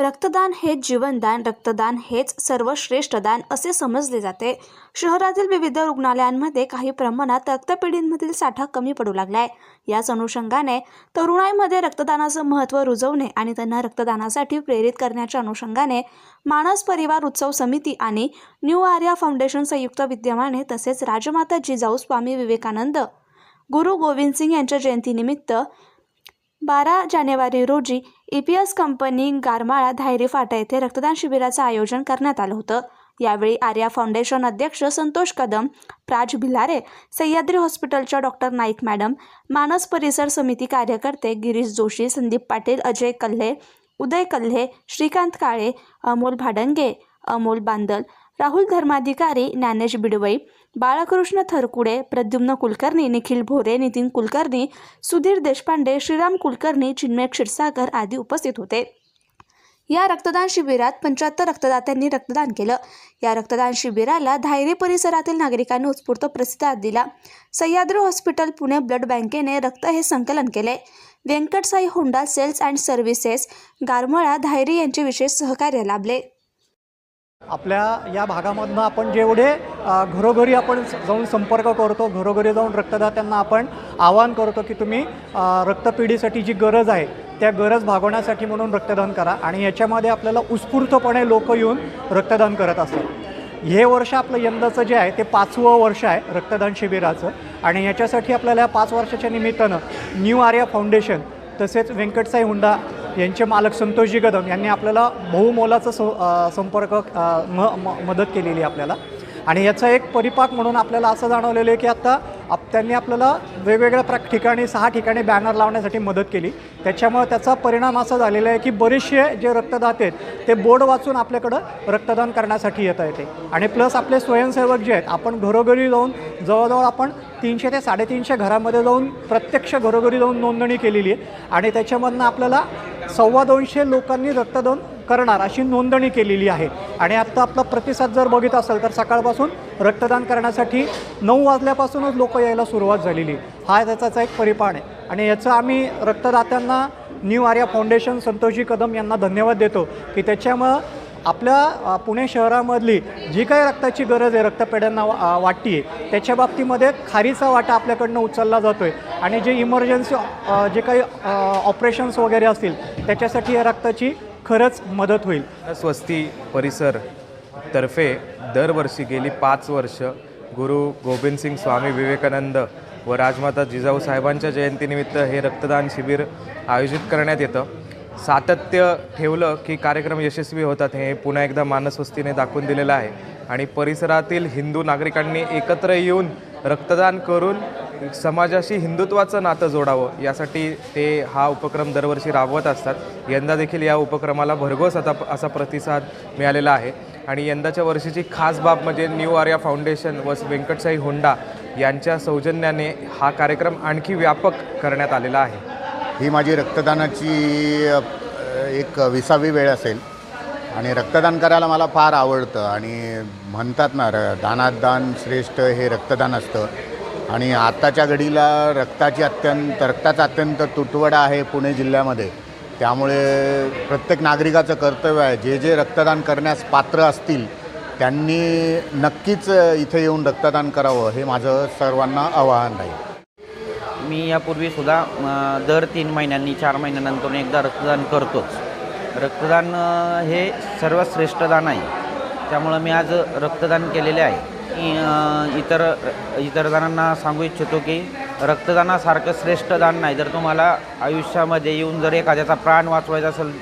रक्तदान हेच जीवनदान रक्तदान हेच सर्वश्रेष्ठ दान असे समजले जाते. शहरातील विविध रुग्णालयांमध्ये काही प्रमाणात रक्तपेढींमधील साठा कमी पडू लागलाय. याच अनुषंगाने तरुणाईमध्ये रक्तदानाचं महत्त्व रुजवणे आणि त्यांना रक्तदानासाठी प्रेरित करण्याच्या अनुषंगाने मानस परिवार उत्सव समिती आणि न्यू आर्या फाउंडेशन संयुक्त विद्यमाने तसेच राजमाता जिजाऊ स्वामी विवेकानंद गुरु गोविंद सिंग यांच्या जयंतीनिमित्त बारा जानेवारी रोजी E P S company Garmala Dhayari Phata येथे रक्तदान शिबिराचं आयोजन करण्यात आलं होतं. यावेळी आर्या फाउंडेशन अध्यक्ष संतोष कदम प्राज भिलारे सह्याद्री हॉस्पिटलच्या डॉक्टर नाईक मॅडम मानस परिसर समिती कार्यकर्ते गिरीश जोशी संदीप पाटील अजय कल्हे उदय कल्हे श्रीकांत काळे अमोल भाडंगे अमोल बांदल राहुल धर्माधिकारी ज्ञानेश बिडवई बाळकृष्ण थरकुडे प्रद्युम्न कुलकर्णी निखिल भोरे नितीन कुलकर्णी सुधीर देशपांडे श्रीराम कुलकर्णी चिन्मय क्षीरसागर आदी उपस्थित होते. या रक्तदान शिबिरात पंच्याहत्तर रक्तदात्यांनी रक्तदान केलं. या रक्तदान शिबिराला धायरी परिसरातील नागरिकांनी उत्स्फूर्त प्रतिसाद दिला. सह्याद्री हॉस्पिटल पुणे ब्लड बँकेने रक्त हे संकलन केले. Venkatsai Honda sales and services Garmala Dhayari यांचे विशेष सहकार्य लाभले. आपल्या या भागामधनं आपण जेवढे घरोघरी आपण स- जाऊन संपर्क करतो घरोघरी जाऊन रक्तदात्यांना आपण आवाहन करतो की तुम्ही रक्तपिढीसाठी जी गरज आहे त्या गरज भागवण्यासाठी म्हणून रक्तदान करा आणि याच्यामध्ये आपल्याला उत्स्फूर्तपणे लोक येऊन रक्तदान करत असतात. हे वर्ष आपलं यंदाचं जे आहे ते पाचवं वर्ष आहे रक्तदान शिबिराचं आणि याच्यासाठी आपल्याला या पाच वर्षाच्या निमित्तानं न्यू आर्या फाउंडेशन तसेच व्यंकटसाई हुंडा यांचे मालक संतोषजी कदम यांनी आपल्याला बहुमोलाचा स संपर्क म म मदत केलेली आहे आपल्याला. आणि याचा एक परिपाक म्हणून आपल्याला असं जाणवलेलं आहे की आत्ता आप त्यांनी आपल्याला वेगवेगळ्या प्र ठिकाणी सहा ठिकाणी बॅनर लावण्यासाठी मदत केली. त्याच्यामुळे त्याचा परिणाम असा झालेला आहे की बरेचसे जे रक्तदाते आहेत ते बोर्ड वाचून आपल्याकडं रक्तदान करण्यासाठी येता येते. आणि प्लस आपले स्वयंसेवक जे आहेत आपण घरोघरी जाऊन जवळजवळ आपण तीनशे ते साडेतीनशे घरामध्ये जाऊन प्रत्यक्ष घरोघरी जाऊन नोंदणी केलेली आहे. आणि त्याच्यामधनं आपल्याला सव्वा दोनशे लोकांनी रक्तदान करणार अशी नोंदणी केलेली आहे. आणि आत्ता आपला प्रतिसाद जर बघित असेल तर सकाळपासून रक्तदान करण्यासाठी नऊ वाजल्यापासूनच लोक यायला सुरुवात झालेली. हा त्याचा एक परिपाण आहे. आणि याचं आम्ही रक्तदात्यांना न्यू आर्या फाउंडेशन संतोषजी कदम यांना धन्यवाद देतो की त्याच्यामुळं आपल्या पुणे शहरामधली जी काही रक्ताची गरज आहे रक्तपेढ्यांना वा- वाटती आहे त्याच्या बाबतीमध्ये खारीचा वाटा आपल्याकडनं उचलला जातो आहे आणि जे इमर्जन्सी जे काही ऑपरेशन्स वगैरे असतील त्याच्यासाठी या रक्ताची खरंच मदत होईल. स्वस्ती परिसर तर्फे दरवर्षी गेली पाच वर्ष गुरु गोविंदसिंग स्वामी विवेकानंद व राजमाता जिजाऊ साहेबांच्या जयंतीनिमित्त हे रक्तदान शिबिर आयोजित करण्यात येतं. सातत्य ठेवलं की कार्यक्रम यशस्वी होतात हे पुन्हा एकदा मानसवस्तीने दाखवून दिलेलं आहे. आणि परिसरातील हिंदू नागरिकांनी एकत्र येऊन रक्तदान करून समाजाशी हिंदुत्वाचं नातं जोडावं यासाठी ते हा उपक्रम दरवर्षी राबवत असतात. यंदा देखील या उपक्रमाला भरघोस आता असा प्रतिसाद मिळालेला आहे. आणि यंदाच्या वर्षीची खास बाब म्हणजे न्यू आर्या फाउंडेशन व व्यंकटशाही होंडा यांच्या सौजन्याने हा कार्यक्रम आणखी व्यापक करण्यात आलेला आहे. ही माझी रक्तदानाची एक विसावी वेळ असेल. आणि रक्तदान करायला मला फार आवडतं. आणि म्हणतात ना र दानात दान श्रेष्ठ हे रक्तदान असतं. आणि आत्ताच्या घडीला रक्ताची अत्यंत रक्ताचा अत्यंत तुटवडा आहे पुणे जिल्ह्यामध्ये. त्यामुळे प्रत्येक नागरिकाचं कर्तव्य आहे जे जे रक्तदान करण्यास पात्र असतील त्यांनी नक्कीच इथे येऊन रक्तदान करावं हे माझं सर्वांना आवाहन राहील. मी यापूर्वीसुद्धा दर तीन महिन्यांनी चार महिन्यानंतर एकदा रक्तदान करतोच. रक्तदान हे सर्वश्रेष्ठ दान आहे. त्यामुळं मी आज रक्तदान केलेले आहे. इतर इतर जणांना सांगू इच्छितो की रक्तदानासारखं श्रेष्ठ दान नाही. जर तुम्हाला आयुष्यामध्ये येऊन जर एखाद्याचा प्राण वाचवायचा असेल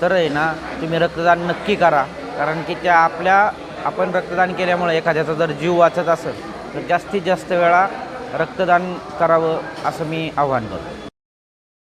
तर आहे ना तुम्ही रक्तदान नक्की करा. कारण की त्या आपल्या आपण रक्तदान केल्यामुळे एखाद्याचा जर जीव वाचत असेल तर जास्तीत जास्त वेळा रक्तदान करावं असं मी आवाहन करतो.